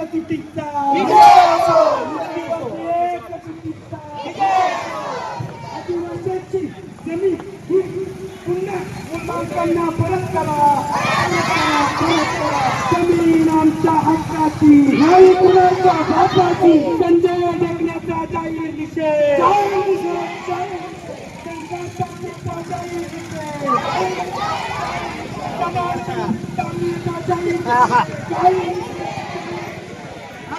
Libertà di tutta! Libertà di tutta! Libertà di tutta! Libertà di tutta! Libertà di tutta! Libertà di tutta! Libertà di tutta! Libertà di tutta! Libertà di tutta! Libertà di tutta! Libertà di tutta! Libertà di tutta! Libertà di tutta! Libertà di tutta! Libertà di tutta! Libertà di tutta! Libertà di tutta! Libertà di tutta! Libertà di tutta!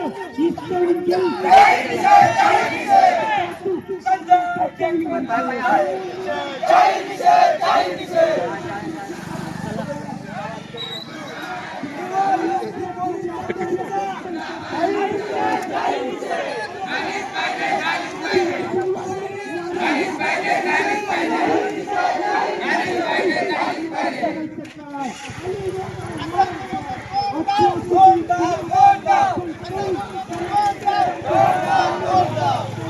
Let's go.